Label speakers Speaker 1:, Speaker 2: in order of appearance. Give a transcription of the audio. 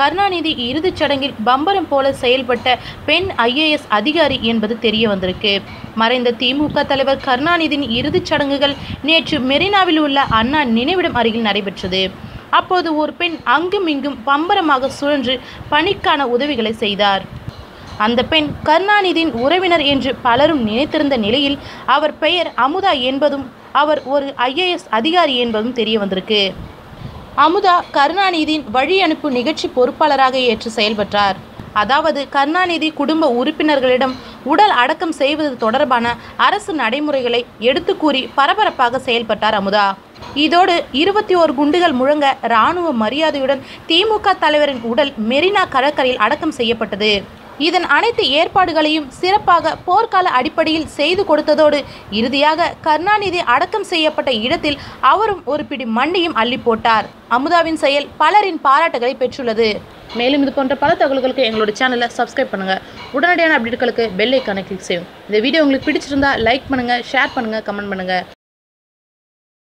Speaker 1: கருணாநிதி இறுதிச் சடங்கில் பம்பரம் போல செயல்பட்ட பெண் ஐஏஎஸ் அதிகாரி என்பது தெரிய வந்திருக்கு மறைந்த திமுக தலைவர் கருணாநிதியின் இறுதிச் சடங்குகள் நேற்று மெரினாவில் உள்ள அண்ணா நினைவிடம் அருகில் நடைபெற்றது. அப்போது ஒரு பெண் அங்கும் இங்கும் பம்பரமாக சுழன்று பணிக்கான உதவிகளை செய்தார். அந்த பெண் கருணாநிதியின் உறவினர் என்று பலரும் நினைத்திருந்த நிலையில் அவர் பெயர் அமுதா என்பதும் அவர் ஒரு ஐஏஎஸ் அதிகாரி என்பதும் தெரிய வந்திருக்கு அமுதா கருணாநிதியின் வழி அனுப்பு நிகழ்ச்சி பொறுப்பாளராக ஏற்று செயல்பட்டார். அதாவது கருணாநிதி குடும்ப உறுப்பினர்களிடம் உடல் அடக்கம் செய்வது தொடர்பான அரசு நடைமுறைகளை எடுத்து கூறி பரபரப்பாக செயல்பட்டார் அமுதா. இதோடு இருபத்தி ஓரு குண்டுகள் முழங்க இராணுவ மரியாதையுடன் திமுக தலைவரின் உடல் மெரினா கடற்கரையில் அடக்கம் செய்யப்பட்டது. இதன் அனைத்து ஏற்பாடுகளையும் சிறப்பாக போர்க்கால அடிப்படையில் செய்து கொடுத்ததோடு இறுதியாக கருணாநிதி அடக்கம் செய்யப்பட்ட இடத்தில் அவரும் ஒரு பிடி மண்டியும் அள்ளி போட்டார். அமுதாவின் செயல் பலரின் பாராட்டுகளை பெற்றுள்ளது. மேலும் இது போன்ற பல தகவல்களுக்கு எங்களோட சேனலை சப்ஸ்கிரைப் பண்ணுங்க. உடனடியான அப்டேட்களுக்கு பெல் ஐக்கானை கிளிக் செய்யும் இந்த வீடியோ உங்களுக்கு பிடிச்சிருந்தா லைக் பண்ணுங்க ஷேர் பண்ணுங்க கமெண்ட் பண்ணுங்க.